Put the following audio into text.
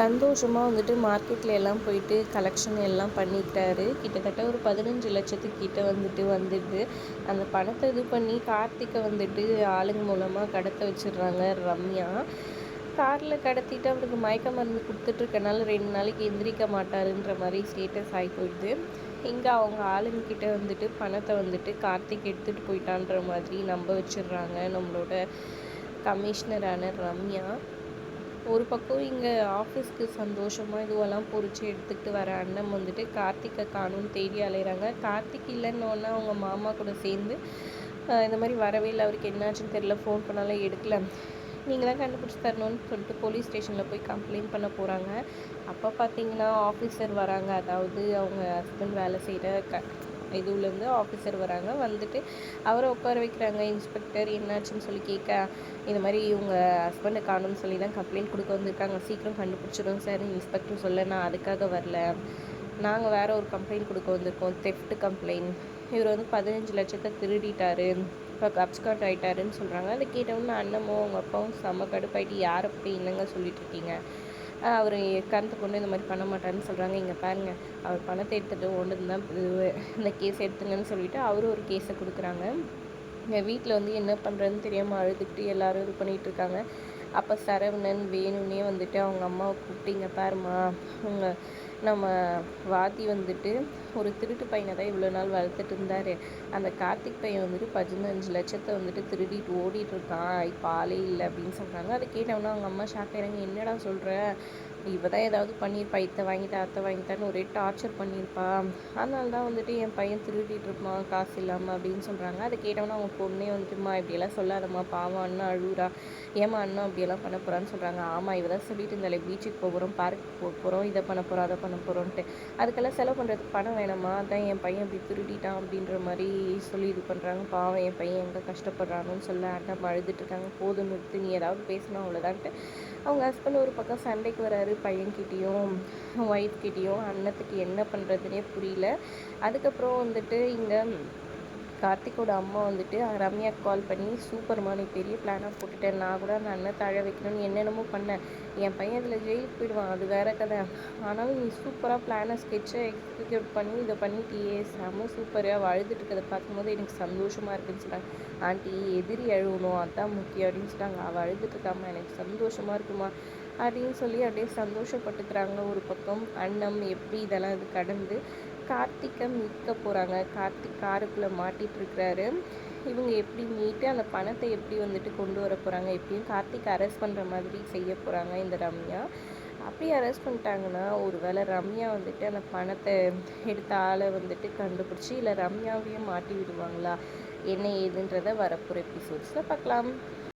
சந்தோஷமாக வந்துட்டு மார்க்கெட்டில் எல்லாம் போயிட்டு கலெக்ஷன் எல்லாம் பண்ணிக்கிட்டாரு. கிட்டத்தட்ட ஒரு பதினஞ்சு லட்சத்துக்கிட்ட வந்துட்டு வந்துடுது. அந்த பணத்தை இது பண்ணி கார்த்திகை வந்துட்டு ஆளுங்க மூலமாக கடத்த வச்சிடுறாங்க ரம்யா. காரில் கடத்திட்டு அவருக்கு மயக்க மருந்து கொடுத்துட்ருக்கனால ரெண்டு நாளைக்கு எந்திரிக்க மாட்டாருன்ற மாதிரி ஸ்டேட்டஸ் ஆகி போயிடுது. இங்கே அவங்க ஆளுங்கக்கிட்ட வந்துட்டு பணத்தை வந்துட்டு கார்த்திக் எடுத்துகிட்டு போயிட்டான்ற மாதிரி நம்ப வச்சிடுறாங்க நம்மளோட கமிஷனரான ரம்யா. ஒரு பக்கம் இங்கே ஆஃபீஸ்க்கு சந்தோஷமாக இதுவெல்லாம் பொறிச்சு எடுத்துக்கிட்டு வர அண்ணன் வந்துட்டு கார்த்திகை காணும்னு தேடி அலைகிறாங்க கார்த்திக் இல்லைன்னொன்னே அவங்க மாமா கூட சேர்ந்து இந்த மாதிரி வரவே இல்லை. அவருக்கு என்னாச்சுன்னு தெரில ஃபோன் பண்ணாலும் எடுக்கல. நீங்களாம் கண்டுபிடிச்சி தரணும்னு சொல்லிட்டு போலீஸ் ஸ்டேஷனில் போய் கம்ப்ளைண்ட் பண்ண போகிறாங்க அப்போ பார்த்தீங்கன்னா ஆஃபீஸர் வராங்க. அதாவது அவங்க ஹஸ்பண்ட் வேலை செய்கிற க இதுலேருந்து ஆஃபீஸர் வராங்க. வந்துட்டு அவரை உட்கார வைக்கிறாங்க. இன்ஸ்பெக்டர் என்னாச்சுன்னு சொல்லி கேட்க இந்த மாதிரி இவங்க ஹஸ்பண்டை காணும்னு சொல்லி தான் கம்ப்ளைண்ட் கொடுக்க வந்திருக்காங்க. சீக்கிரம் கண்டுபிடிச்சிடும் சார் இன்ஸ்பெக்டர் சொல்ல நான் அதுக்காக வரல. நாங்கள் வேறு ஒரு கம்ப்ளைண்ட் கொடுக்க வந்திருக்கோம். தெஃப்ட் கம்ப்ளைண்ட் இவர் வந்து பதினஞ்சு லட்சத்தை திருடிட்டாரு. இப்போ அப்ஸ்காட் ஆகிட்டாருன்னு சொல்கிறாங்க அதை கேட்டவொன்னே அண்ணமோ அவங்க அப்பாவும் செம்ம கடுப்பாயிட்டு யாரை போய் என்னங்க சொல்லிட்டு இருக்கீங்க? அவர் கருத்து கொண்டு இந்த மாதிரி பண்ண மாட்டாருன்னு சொல்கிறாங்க இங்கே பாருங்கள் அவர் பணத்தை எடுத்துகிட்டு ஒன்று தான் இந்த கேஸ் எடுத்துங்கன்னு சொல்லிவிட்டு அவரும் ஒரு கேஸை கொடுக்குறாங்க. எங்கள் வீட்டில் வந்து என்ன பண்ணுறதுன்னு தெரியாமல் அழுதுகிட்டு எல்லோரும் இது பண்ணிகிட்ருக்காங்க அப்போ சரவணன் வேணும்னே வந்துட்டு அவங்க அம்மாவை கூப்பிட்டு இங்கே பாருமா அவங்க நம்ம வாத்தி வந்துட்டு ஒரு திருட்டு பையனை தான் இவ்வளோ நாள் வளர்த்துட்டு இருந்தார். அந்த கார்த்திக் பையன் வந்துட்டு பதினஞ்சு லட்சத்தை வந்துட்டு திருடிட்டு ஓடிட்டு இருக்கான். இப்போ ஆளே இல்லை அப்படின்னு சொல்கிறாங்க அதை கேட்டவொன்னே அவங்க அம்மா ஷாக் ஆகிறாங்க என்னடா சொல்கிற இவ தான் ஏதாவது பண்ணியிருப்பா இத்தை வாங்கிட்டா அத்தை வாங்கிட்டான்னு ஒரே டார்ச்சர் பண்ணியிருப்பா அதனால தான் வந்துட்டு என் பையன் திருடிட்டு இருப்பான் காசு இல்லாமல் அப்படின்னு சொல்கிறாங்க அதை கேட்டவொன்னே அவங்க பொண்ணே வந்துட்டுமா இப்படியெல்லாம் சொல்லாதம்மா பாவம் அண்ணா அழுகுறா ஏமா அண்ணா அப்படியெல்லாம் பண்ண போகிறான்னு சொல்கிறாங்க ஆமாம் இவ தான் சொல்லிட்டு இருந்தாலே பீச்சுக்கு போகிறோம் பார்க் போக போகிறோம் இதை பண்ண போகிறோம் அதை பண்ண போகிறோன்ட்டு அதுக்கெல்லாம் செலவு பண்ணுறதுக்கு பணம் வேணாமா? அதான் என் பையன் இப்படி திருடிட்டான் அப்படின்ற மாதிரி சொல்லி இது பண்ணுறாங்க பாவம் என் பையன் எங்கே கஷ்டப்படுறானுன்னு சொல்ல அண்ணா அழுதுட்டுருக்காங்க போதும் நிறுத்து நீ ஏதாவது பேசினா அவ்வளோதான்ட்டு. அவங்க ஹஸ்பண்ட் ஒரு பக்கம் சண்டைக்கு வராரு பையன்கிட்டேயும் ஒய்ஃப்கிட்டேயும் அன்னத்துக்கு என்ன பண்ணுறதுனே புரியல. அதுக்கப்புறம் வந்துட்டு இங்கே கார்த்திக்கோட அம்மா வந்துட்டு ரம்யாவுக்கு கால் பண்ணி சூப்பர்மா நீ பெரிய பிளானாக போட்டுட்டேன். நான் கூட அந்த அண்ணன் தழ வைக்கணும்னு என்னென்னமோ பண்ணேன் என் பையன் இதில் ஜெயிலுக்கு போயிடுவான். அது வேற கதை. ஆனாலும் நீ சூப்பராக பிளானை ஸ்கெட்சை எக்ஸிக்யூட் பண்ணி இதை பண்ணிட்டியே. செம சூப்பராக அழுதுட்டு இருக்கிறத பார்க்கும்போது எனக்கு சந்தோஷமாக இருக்குன்னு சொன்னாங்க. ஆண்டி எதிரி அழுகணும் அதான் முக்கியம். அப்படின்னு சொன்னாங்க அவள் அழுதுட்டு இருக்காமா எனக்கு சந்தோஷமாக இருக்குமா? அப்படின்னு சொல்லி அப்படியே சந்தோஷப்பட்டுக்கிறாங்க ஒரு பக்கம். அண்ணம் எப்படி இதெல்லாம் இது கடந்து கார்த்திகை மீட்க போகிறாங்க கார்த்திக் காருக்குள்ளே மாட்டிகிட்ருக்கிறாரு இவங்க எப்படி மீட்டு அந்த பணத்தை எப்படி வந்துட்டு கொண்டு வர போகிறாங்க எப்படியும் கார்த்திக் அரெஸ்ட் பண்ணுற மாதிரி செய்ய போகிறாங்க இந்த ரம்யா. அப்படி அரெஸ்ட் பண்ணிட்டாங்கன்னா ஒரு வேளை ரம்யா வந்துட்டு அந்த பணத்தை எடுத்த ஆளை வந்துட்டு கண்டுபிடிச்சி இல்லை ரம்யாவையும் மாட்டி விடுவாங்களா? என்ன ஏதுன்றதை வரப்போகிற எபிசோட்ஸில் பார்க்கலாம்.